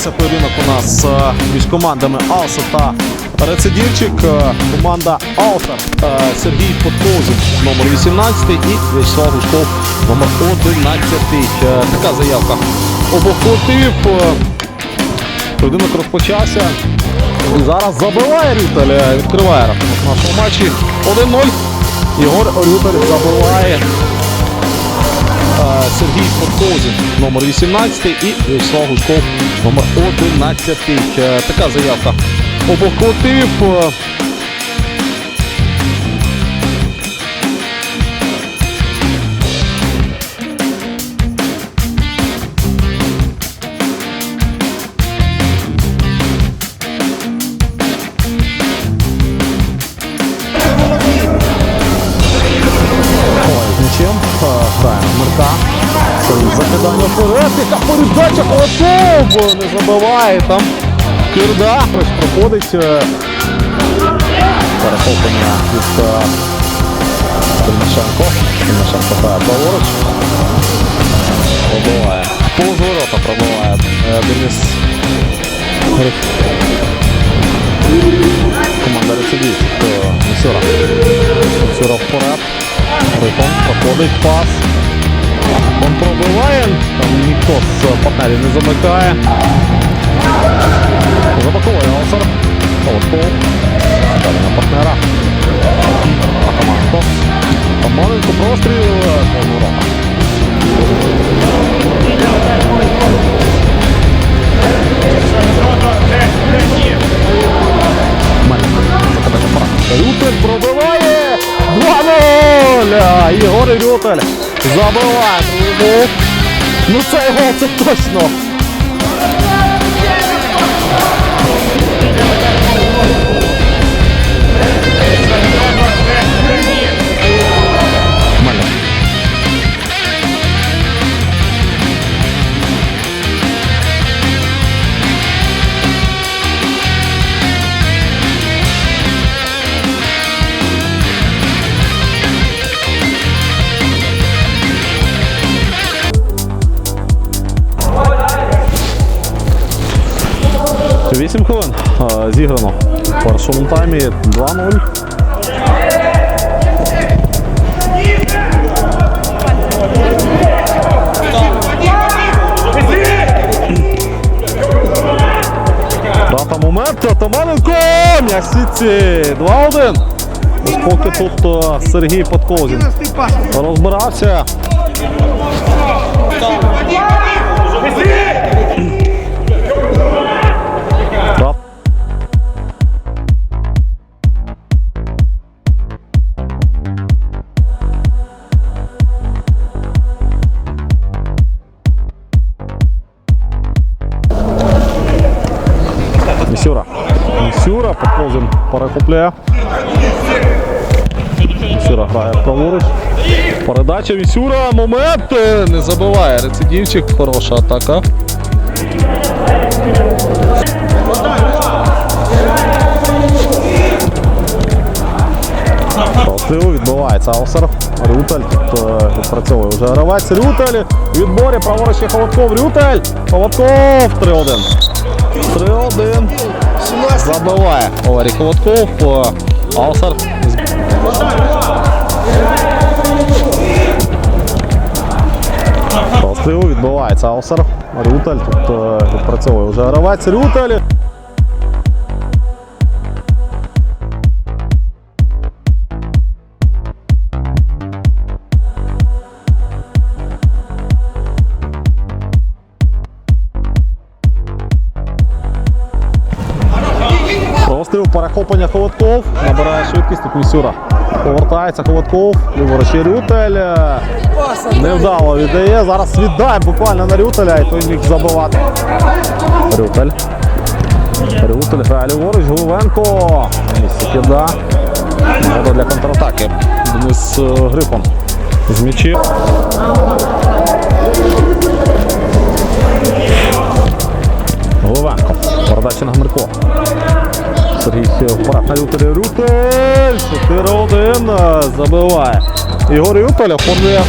Розпочався поєдинок у нас е, між командами Алса та Рецидівчик. Е, Команда Алса е, Сергій Подкозин, номер 18 і Вячеслав Гушков, номер 11. Е, Така заявка обох колективів. Поєдинок розпочався. І зараз забиває Рютель, е, відкриває рахунок в нашому матчі 1-0. Єгор Рютель забиває. Е, Сергій Подкозін, номер 18 і Вячеслав Гушков, номер 11. Е, Така заявка обох передача Холодков не забиває там. Кирда. Ось проходить. е, Перехоплення від е, Тимошенко. Тимошенко грає праворуч. Пробиває. Повз ворота пробиває е, Денис. Команда рецидів. Місюра. Місюра вперед. Грифон проходить пас. Пробиває. Там ніхто з не замикає. Забаковує Алсер. Холодков. Далі на партнера. Атаманко. Атаманенко простріл. Ворота. Рютель пробиває 2-0! А, Єгор Рютель забиває. Ну, Ну це точно. 8 хвилин зіграно в першому таймі 2-0. Дата момент Атаманенко! М'ясіці 2-1. Поки тут е, Сергій Подколзін розбирався. Місюра. Місюра, Подкозин перехопляє. Місюра грає праворуч. Передача Місюра. Момент. е, Не забиває. Рецидівчик. Хороша атака. Красиво відбувається Аусер. Рютель. Тут е, відпрацьовує вже гравець. Рютель. Відборі праворуч є Холодков. Рютель. Холодков. 3-1. 3-1. Забиває Валерій Холодков. Аусар. Красиво відбувається Аусар. Рюталь Тут е, відпрацьовує вже гравець. Рютель. Перехоплення Холодков, набирає швидкість, тут Місюра. Повертається Холодков, ліворуч Рютель. Невдало віддає. Зараз віддає буквально на Рютеля і той міг забивати. Рютель. Рютель грає ліворуч, Головенко. Кида. Нагода для контратаки. Денис е, Грифон з м'ячем. Алютер Рютель. 4-1. Забиває. Ігор Рютель формує.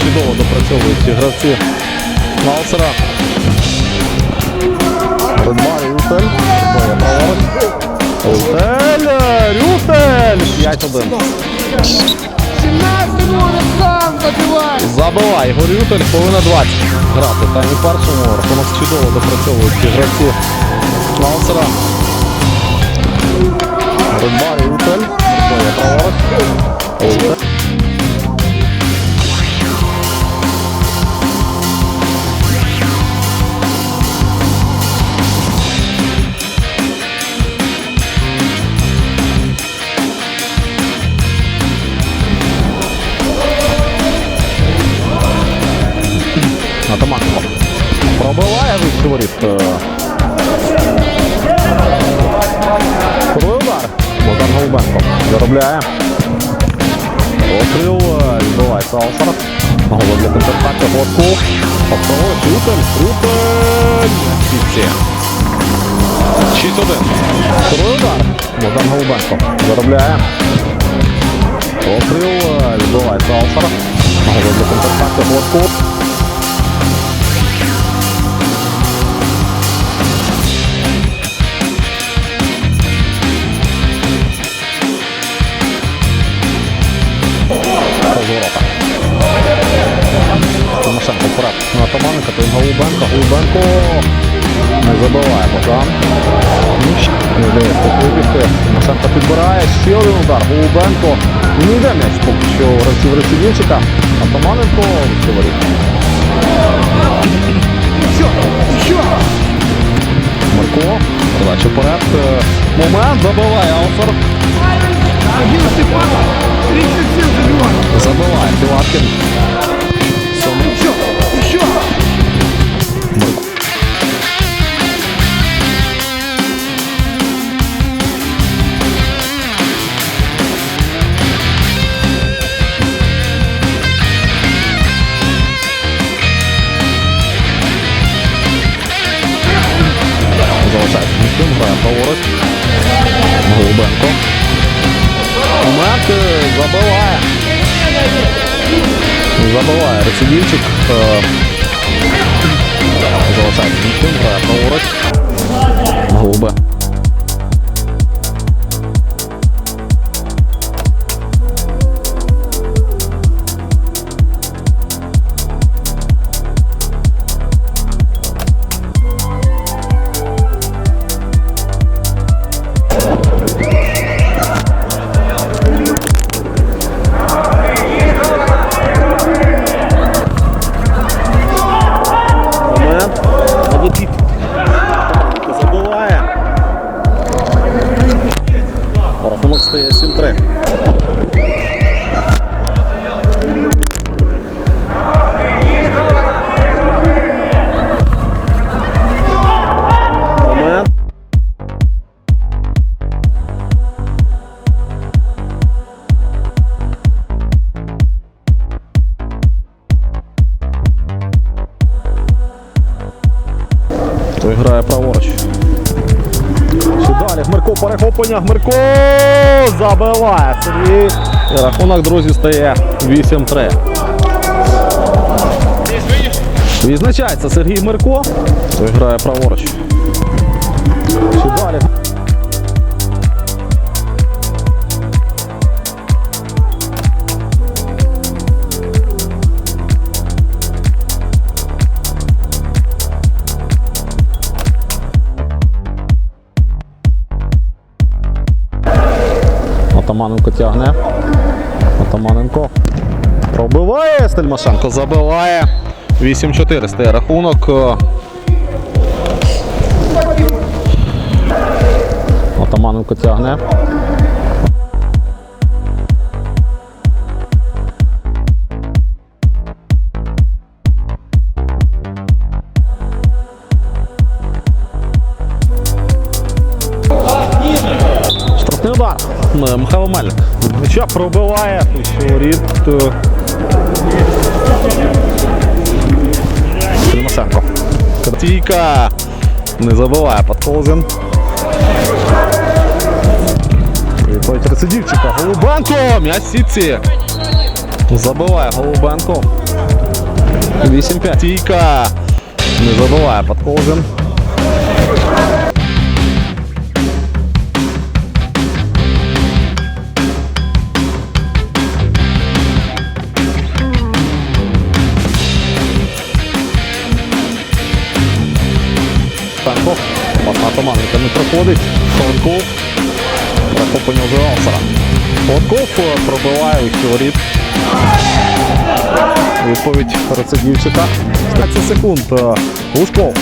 Чудово допрацьовують ці гравці. Валсера. Рибай, Рютель. Рютель, Рютель. 5-1. 17 номер сам забивай! Ігор Рютель, хвилина 20. Грати в таймі першому. Рахунок чудово допрацьовують ці гравці Рютель. Рибай. Рютель. Воріт. Крутой удар. Богдан Голубенко. Заробляє. Окрил. Відбувається Алфард. Голова для контратаки. Гладков. Повторює. Рютель. Рютель. Сітці. 6-1. Крутой удар. Богдан Голубенко. Заробляє. Окрил. Відбувається Алфард. Голова для контратаки. Гладков. Ще удар. Голубенко. Не йде м'яч поки що гравців Рецидівчика. Атаманенко говорить. Еще! Еще! Марко. Передача вперед. Момент забиває автор. 11 папа! 37 забивай! Забиває Філаткін. Забиває. Забиває рецидівчик. Е, Залишається праворуч. Голубе. Рахунок стає 7-3. Момент. Той грає праворуч. Далі Гмирко перехоплення. Гмирко забиває Сергій. Рахунок, друзі, стає 8-3. Відзначається Сергій Мирко. Грає праворуч. Далі. Атаманенко тягне. Атаманенко пробиває. Стельмашенко забиває. 8-4 стає рахунок. Атаманенко тягне. Удар. Михайло Мельник. М'яча пробиває. Воріт. Тимошенко. Картійка. Не забиває Подколзин. Виходить рецидівчика. Голубенко! М'яч сітці. Забиває Голубенко. 8-5. Стійка. Не забуває Подколжин. Пенков. Пас на не проходить. Холодков. Захоплення вже Алсера. Е, пробиває у воріт. Відповідь рецидівчика. 15 секунд. Е, Лужков.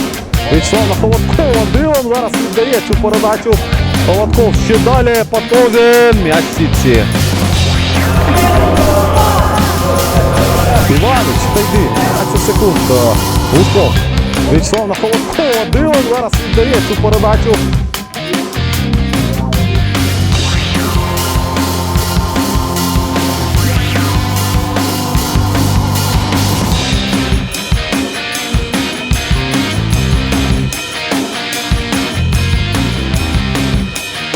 Вячеслав на Холодкова. Дилан зараз віддає цю передачу. Холодков ще далі. Потогин. М'яч сітці. Іванович, та йди. 15 секунд. Е, Лужков. Вячеслав на Холодкова. Дилан зараз віддає цю передачу.